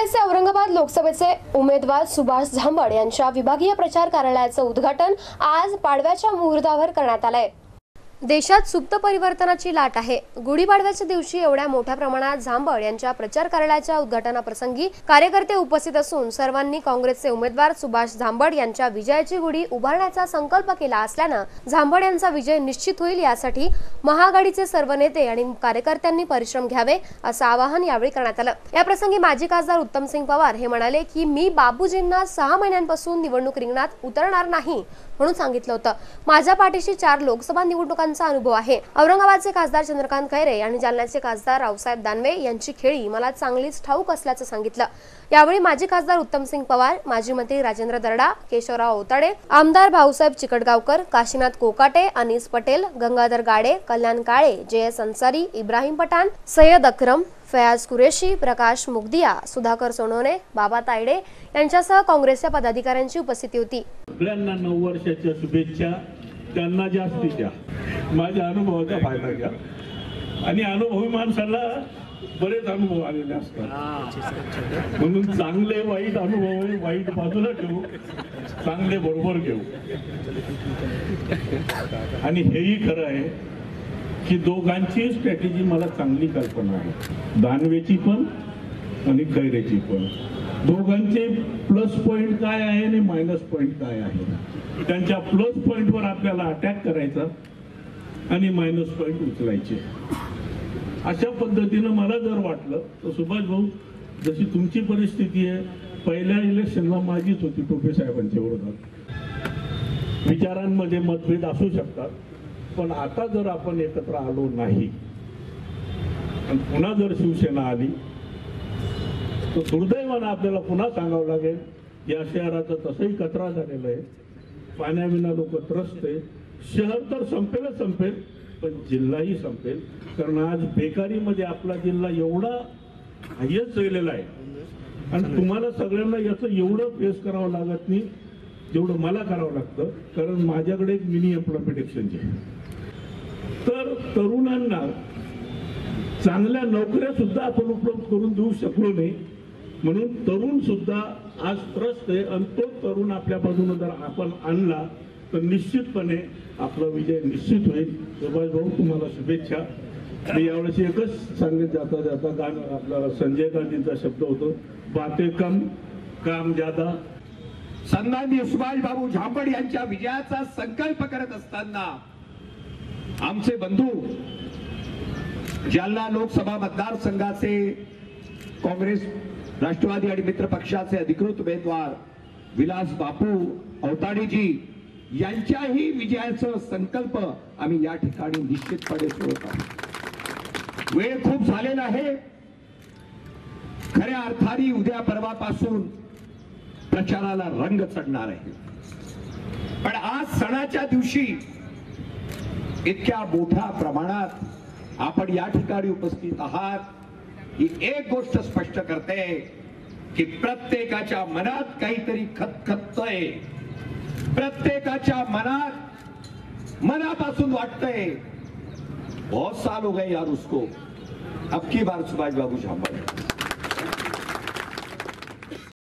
काँग्रेसचे औरंगाबाद लोकसभेचे उमेदवार सुभाष झांबड यांच्या विभागीय प्रचार कार्यालयाचं उद्घाटन आज पाडव्याच्या मुहूर्तावर करण्यात आलंय. देशात सुप्त परिवर्तनाची लाट आहे. गुढीपाडव्याच्या दिवशी एवढ्या मोठ्या प्रमाणात झांबड यांच्या प्रचार कार्यालयाच्या उद्घाटनाप्रसंगी कार्यकर्ते उपस्थित असून सर्वांनी काँग्रेसचे उमेदवार सुभाष झांबड यांच्या विजयाची गुढी उभारण्याचा संकल्प केला असल्यानं झांबड यांचा विजय निश्चित होईल यासाठी महाआघाडीचे सर्व नेते आणि कार्यकर्त्यांनी परिश्रम घ्यावे असं आवाहन यावेळी करण्यात आलं. याप्रसंगी माजी खासदार उत्तमसिंग पवार हे म्हणाले की मी बाबूजींना सहा महिन्यांपासून निवडणूक रिंगणात उतरणार नाही म्हणून सांगितलं होतं. माझ्या पाठीशी चार लोकसभा निवडणुकांचा अनुभव आहे. औरंगाबादचे खासदार चंद्रकांत खैरे आणि जालन्याचे खासदार रावसाहेब दानवे यांची खेळी मला चांगलीच ठाऊक असल्याचं सांगितलं. यावेळी माजी खासदार उत्तमसिंग पवार माजी मंत्री राजेंद्र दर्डा केशवराव ओताडे आमदार भाऊसाहेब चिकटगावकर काशीनाथ कोकाटे अनिस पटेल गंगाधर गाडे कल्याण काळे जयस अन्सारी इब्राहिम पठाण सय्यद अक्रम फयाज कुरेशी प्रकाश मुगदिया सुधाकर सोनवणे बाबा तायडे यांच्यासह काँग्रेसच्या पदाधिकाऱ्यांची उपस्थिती होती. सगळ्यांना नऊ वर्षाच्या शुभेच्छा. त्यांना जास्ती द्या. माझ्या अनुभवाचा फायदा घ्या. आणि अनुभवी माणसाला बरेच अनुभव आलेले असतात. म्हणून चांगले वाईट अनुभव वाईट बाजूला ठेवू चांगले बरोबर घेऊ. आणि हेही खरं आहे की दोघांची स्ट्रॅटेजी मला चांगली कल्पना आहे. दानवेची पण आणि खैरेची पण. दोघांचे प्लस पॉइंट काय आहे आणि मायनस पॉइंट काय आहे? त्यांच्या प्लस पॉइंटवर आपल्याला अटॅक करायचा. आणि मायनस पॉईंट उचलायचे. अशा पद्धतीनं मला जर वाटलं तर सुभाष भाऊ जशी तुमची परिस्थिती आहे पहिल्या इलेक्शनला माझीच होती टोपे साहेबांच्या विरोधात. विचारांमध्ये मतभेद असू शकतात पण आता जर आपण एकत्र आलो नाही आणि पुन्हा जर शिवसेना आली तर दुर्दैवानं आपल्याला पुन्हा सांगावं लागेल या शहराचं तसंही कचरा झालेला आहे. पाण्याविना लोक त्रस्त आहे शहर तर संपेलच संपेल पण जिल्हाही संपेल. कारण आज बेकारीमध्ये आपला जिल्हा एवढा हायस्ट गेलेला आहे. आणि तुम्हाला सगळ्यांना याचं एवढं फेस करावं लागत नाही जेवढं मला करावं लागतं कारण माझ्याकडे एक मिनी एम्प्लॉयमेंट एक्सचेंज आहे. तर तरुणांना चांगल्या नोकऱ्या सुद्धा आपण उपलब्ध करून देऊ शकलो नाही. म्हणून तरुण सुद्धा आज त्रस्त आहे आणि तो तरुण आपल्या बाजूने जर आपण आणला तर निश्चितपणे आपला विजय निश्चित होईल. सुभाष भाऊ तुम्हाला शुभेच्छा. मी यावेळेस एकच सांगत जाता जाता गाणं आपला संजय गांधींचा शब्द होतो. बाते कम काम जादा सन्माननीय सुभाषबाबू झापड यांच्या विजयाचा संकल्प करत असताना आमचे बंधू जालना लोकसभा मतदारसंघाचे काँग्रेस राष्ट्रवादी आणि मित्र पक्षाचे अधिकृत उमेदवार विलास बापू अवताडेजी यांच्याही विजयाचा संकल्प आम्ही या ठिकाणी निश्चितपणे सोडत आहोत. वेळ खूप झालेला आहे. खऱ्या अर्थाने उद्या परवापासून प्रचाराला रंग चढणार आहे. पण आज सणाच्या दिवशी इतक्या मोठ्या प्रमाणात आपण या ठिकाणी उपस्थित आहात. ही एक गोष्ट स्पष्ट करते की प्रत्येकाच्या मनात काहीतरी खतखतय प्रत्येकाच्या मनात मनापासून वाटतंय बहुत साल हो गए यार उसको। अब की बार सुभाष बाबू झांबड